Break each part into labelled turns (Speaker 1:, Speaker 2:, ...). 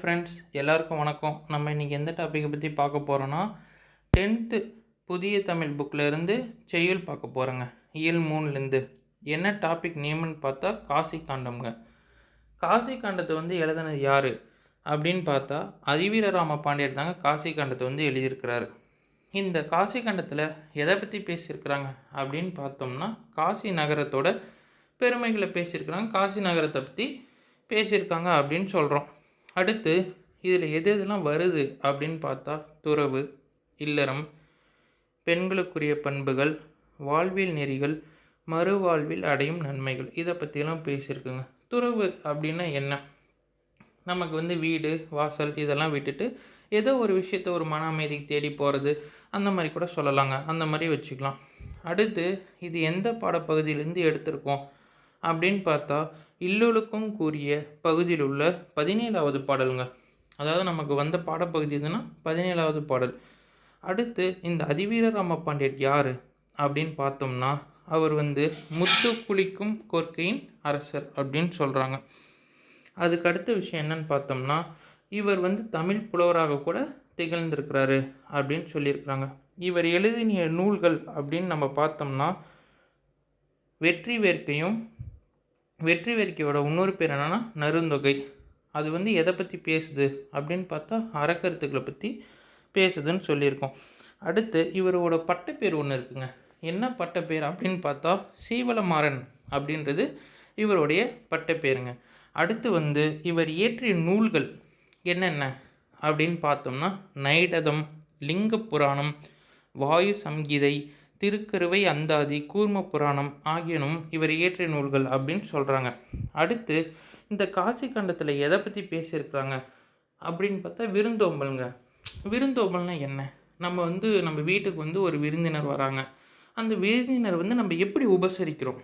Speaker 1: Friends எல்லாருக்கும் வணக்கம். நம்ம இன்றைக்கி எந்த டாப்பிக்கை பற்றி பார்க்க போகிறோன்னா டென்த்து புதிய தமிழ் புக்கில் இருந்து செய்யுள் பார்க்க போகிறோங்க இயல் மூணுலேருந்து. என்ன டாபிக் நேம்னு பார்த்தா காசி காண்டம்ங்க காசி காண்டத்தை வந்து எழுதினது யார்? அப்படின்னு பார்த்தா அதிவீரராம பாண்டியர் தாங்க காசி காண்டத்தை வந்து எழுதியிருக்கிறாரு. இந்த காசி காண்டத்தில் எதை பற்றி பேசியிருக்கிறாங்க? அப்படின்னு பார்த்தோம்னா காசி நகரத்தோட பெருமைகளை பேசியிருக்கிறாங்க. காசி நகரத்தை பற்றி பேசியிருக்காங்க அப்படின்னு சொல்கிறோம் அடுத்து இதில் எது எதெல்லாம் வருது அப்படின்னு பார்த்தா துறவு இல்லறம் பெண்களுக்குரிய பண்புகள் வாழ்வியல் நெறிகள் மறுவாழ்வில் அடையும் நன்மைகள். இதை பற்றிலாம் பேசியிருக்குங்க. துறவு அப்படின்னா என்ன? நமக்கு வந்து வீடு வாசல் இதெல்லாம் விட்டுட்டு ஏதோ ஒரு விஷயத்த ஒரு மன அமைதிக்கு தேடி போகிறது அந்த மாதிரி கூட சொல்லலாங்க. அந்த மாதிரி வச்சுக்கலாம். அடுத்து இது எந்த பாடப்பகுதியிலேருந்து எடுத்திருக்கோம்? அப்படின்னு பார்த்தா இல்லொழுக்கம் கூறிய பகுதியில் உள்ள பதினேழாவது பாடலுங்க. அதாவது நமக்கு வந்த பாடப்பகுதி எதுனா பதினேழாவது பாடல். அடுத்து இந்த அதிவீரராம பாண்டியர் யார்? அப்படின்னு பார்த்தோம்னா அவர் வந்து முத்து குளிக்கும் கொற்கையின் அரசர் அப்படின்னு சொல்கிறாங்க அதுக்கு அடுத்த விஷயம் என்னன்னு பார்த்தோம்னா இவர் வந்து தமிழ் புலவராக கூட திகழ்ந்திருக்கிறாரு அப்படின்னு சொல்லியிருக்கிறாங்க. இவர் எழுதிய நூல்கள் அப்படின்னு நம்ம பார்த்தோம்னா வெற்றி வேர்க்கையும் வெற்றி வேர்க்கையோட இன்னொரு பேர் என்னென்னா நருந்தொகை. அது வந்து எதை பற்றி பேசுது அப்படின்னு பார்த்தா அறக்கருத்துக்களை பற்றி பேசுதுன்னு சொல்லியிருக்கோம். அடுத்து இவரோட பட்டப்பேர் ஒன்று இருக்குங்க. என்ன பட்டப்பேர் அப்படின்னு பார்த்தா சீவலமாறன் அப்படின்றது இவருடைய பட்டப்பேருங்க. அடுத்து வந்து இவர் இயற்றிய நூல்கள் என்னென்ன அப்படின்னு பார்த்தோம்னா நைடதம் லிங்க புராணம் வாயு சங்கீதை திருக்கருவை அந்தாதி கூர்ம புராணம் ஆகியனும் இவர் இயற்றிய நூல்கள் அப்படின்னு சொல்கிறாங்க அடுத்து இந்த காசி கண்டத்தில் எதை பற்றி பேசியிருக்கிறாங்க அப்படின்னு பார்த்தா விருந்தோம்பல்ங்க. விருந்தோம்பல்னா என்ன? நம்ம வந்து நம்ம வீட்டுக்கு வந்து ஒரு விருந்தினர் வராங்க. அந்த விருந்தினர் வந்து நம்ம எப்படி உபசரிக்கிறோம்?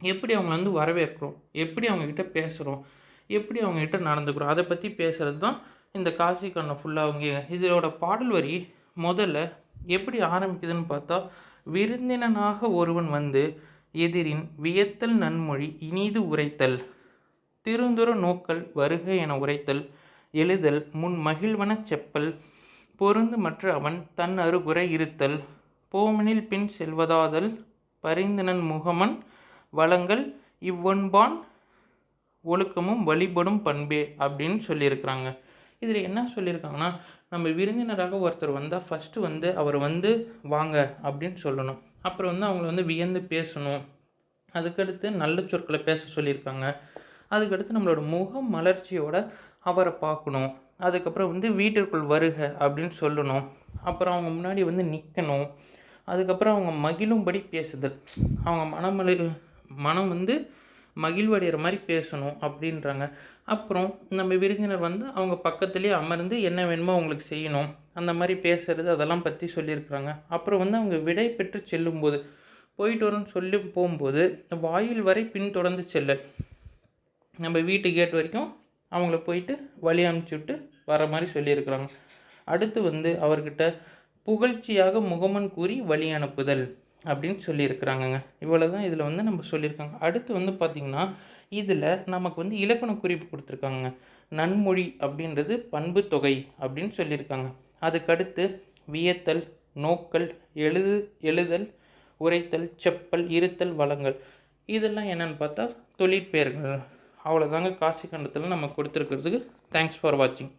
Speaker 1: எப்படி அவங்கள வந்து வரவேற்கிறோம்? எப்படி அவங்கக்கிட்ட பேசுகிறோம் எப்படி அவங்கக்கிட்ட நடந்துக்கிறோம்? அதை பற்றி பேசுகிறது தான் இந்த காசி கண்ணை ஃபுல்லாக அவங்க இதோட பாடல் வரி முதல்ல எப்படி ஆரம்பிக்குதுன்னு பார்த்தா விருந்தினனாக ஒருவன் வந்து எதிரின் வியத்தல் நன்மொழி இனிது உரைத்தல். திருந்துர நோக்கல் வருக என உரைத்தல். எழுதல் முன் மகிழ்வனச் செப்பல். பொருந்து மற்ற அவன் தன் அருகுறை இருத்தல். போமனில் பின் செல்வதாதல். பரிந்தனன் முகமன் வளங்கள். இவ்வொன்பான் ஒழுக்கமும் வழிபடும் பண்பே அப்படின்னு சொல்லியிருக்கிறாங்க. இதில் என்ன சொல்லியிருக்காங்கன்னா நம்ம விருந்தினராக ஒருத்தர் வந்தால் ஃபஸ்ட்டு வந்து அவர் வந்து வாங்க அப்படின்னு சொல்லணும். அப்புறம் வந்து அவங்கள வந்து வியந்து பேசணும். அதுக்கடுத்து நல்ல சொற்களை பேச சொல்லியிருக்காங்க. அதுக்கடுத்து நம்மளோட முக மலர்ச்சியோட அவரை பார்க்கணும். அதுக்கப்புறம் வந்து வீட்டிற்குள் வருக அப்படின்னு சொல்லணும். அப்புறம் அவங்க முன்னாடி வந்து நிற்கணும் அதுக்கப்புறம் அவங்க மகிழும்படி பேசுதல். அவங்க மனமலி மனம் வந்து மகிழ்வடைகிற மாதிரி பேசணும் அப்படின்றாங்க. அப்புறம் நம்ம விருந்தினர் வந்து அவங்க பக்கத்துலேயே அமர்ந்து என்ன வேணுமோ அவங்களுக்கு செய்யணும். அந்த மாதிரி பேசுகிறது அதெல்லாம் பற்றி சொல்லியிருக்கிறாங்க. அப்புறம் வந்து அவங்க விடை பெற்று செல்லும்போது போயிட்டு வரோன்னு சொல்லி போகும்போது வாயில் வரை பின்தொடர்ந்து செல்ல. நம்ம வீட்டு கேட் வரைக்கும் அவங்கள போயிட்டு வழி அனுப்பிச்சி விட்டு வர மாதிரி சொல்லியிருக்கிறாங்க. அடுத்து வந்து அவர்கிட்ட புகழ்ச்சியாக முகமன் கூறி வழி அனுப்புதல். அப்படின்னு சொல்லியிருக்கிறாங்கங்க. இவ்வளோ தான் இதில் வந்து நம்ம சொல்லியிருக்காங்க. அடுத்து வந்து பார்த்திங்கன்னா இதில் நமக்கு வந்து இலக்கண குறிப்பு கொடுத்துருக்காங்க நன்மொழி அப்படின்றது பண்பு தொகை அப்படின்னு சொல்லியிருக்காங்க. அதுக்கடுத்து வியத்தல் நோக்கல் எழுது எழுதல் உரைத்தல் செப்பல் இருத்தல் வளங்கள் இதெல்லாம் என்னென்னு பார்த்தா தொழிற்பெயர்கள். அவ்வளோதாங்க காசி கண்டத்தில் நம்ம கொடுத்துருக்கிறதுக்கு தேங்க்ஸ் ஃபார் வாட்சிங்